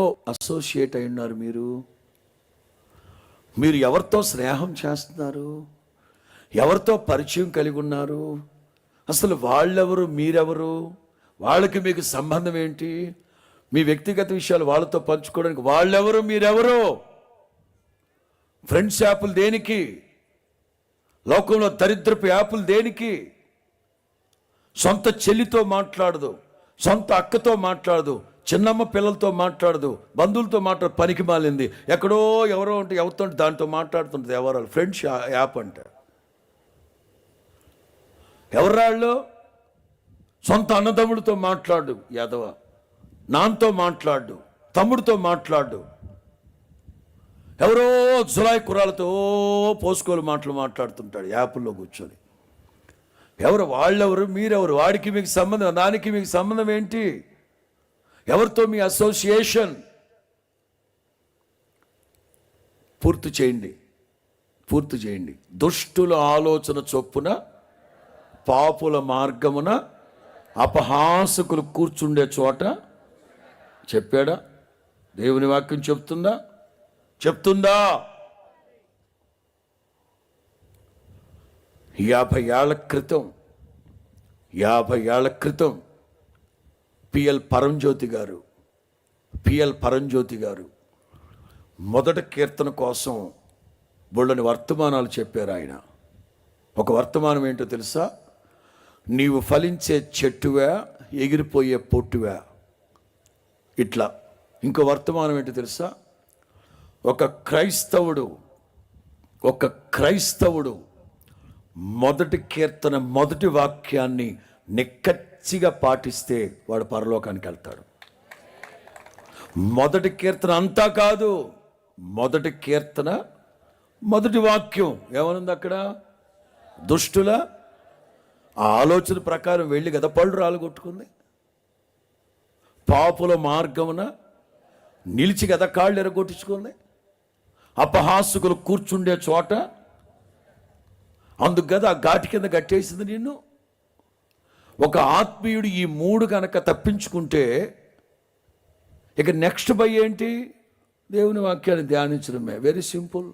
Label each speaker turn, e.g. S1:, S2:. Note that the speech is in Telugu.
S1: అసోసియేట్ అయి ఉన్నారు మీరు? మీరు ఎవరితో స్నేహం చేస్తున్నారు? ఎవరితో పరిచయం కలిగి ఉన్నారు? అసలు వాళ్ళెవరు? మీరెవరు? వాళ్ళకి మీకు సంబంధం ఏంటి? మీ వ్యక్తిగత విషయాలు వాళ్ళతో పంచుకోవడానికి వాళ్ళెవరు? మీరెవరు? ఫ్రెండ్స్ యాప్లు దేనికి? లోకంలో దరిద్రపు యాప్లు దేనికి? సొంత చెల్లితో మాట్లాడదు సొంత అక్కతో మాట్లాడదు చిన్నమ్మ పిల్లలతో మాట్లాడదు బంధువులతో మాట్లాడు పనికి మాలింది. ఎక్కడో ఎవరో ఉంటే ఎవరితో ఉంటే దాంతో మాట్లాడుతుంటుంది ఎవరాళ్ళు ఫ్రెండ్స్ యాప్ అంటే. ఎవరాళ్ళు సొంత అన్నదమ్ముడితో మాట్లాడు యాదవ. నాన్నతో మాట్లాడు తమ్ముడితో మాట్లాడు. ఎవరో జులాయి కుర్రాలతో పోసుకోలు మాటలు మాట్లాడుతుంటాడు యాప్లో కూర్చొని. ఎవరు? వాళ్ళెవరు? మీరెవరు? వాడికి మీకు సంబంధం దానికి మీకు సంబంధం ఏంటి? ఎవరితో మీ అసోసియేషన్? పూర్తి చేయండి. పూర్తి చేయండి. దుష్టుల ఆలోచన చొప్పున పాపుల మార్గమున అపహాసకులు కూర్చుండే చోట చెప్పాడా? దేవుని వాక్యం చెప్తుందా? చెప్తుందా? యాభై ఏళ్ళ క్రితం యాభై ఏళ్ళ క్రితం పిఎల్ పరంజ్యోతి గారు పిఎల్ పరంజ్యోతి గారు మొదట కీర్తన కోసం బోళ్ళని వర్తమానాలు చెప్పారు ఆయన. ఒక వర్తమానం ఏంటో తెలుసా? నీవు ఫలించే చెట్టువా ఎగిరిపోయే పొట్టువా. ఇట్లా. ఇంకో వర్తమానం ఏంటో తెలుసా? ఒక క్రైస్తవుడు ఒక క్రైస్తవుడు మొదటి కీర్తన మొదటి వాక్యాన్ని నిక్కచ్చిగా పాటిస్తే వాడు పరలోకానికి వెళ్తాడు. మొదటి కీర్తన అంతా కాదు మొదటి కీర్తన మొదటి వాక్యం. ఏమనుంది అక్కడ? దుష్టుల ఆ ఆలోచన ప్రకారం వెళ్ళి కదా పళ్ళు రాలగొట్టుకుంది పాపుల మార్గమున నిలిచి కదా కాళ్ళు ఎరగొట్టించుకుంది. అపహాసుకులు కూర్చుండే చోట అందుకు కదా ఆ ఘాటి కింద కట్టేసింది నిన్ను. ఒక ఆత్మీయుడు ఈ మూడు కనుక తప్పించుకుంటే ఇక నెక్స్ట్ బై ఏంటి? దేవుని వాక్యాన్ని ధ్యానించడమే. Very simple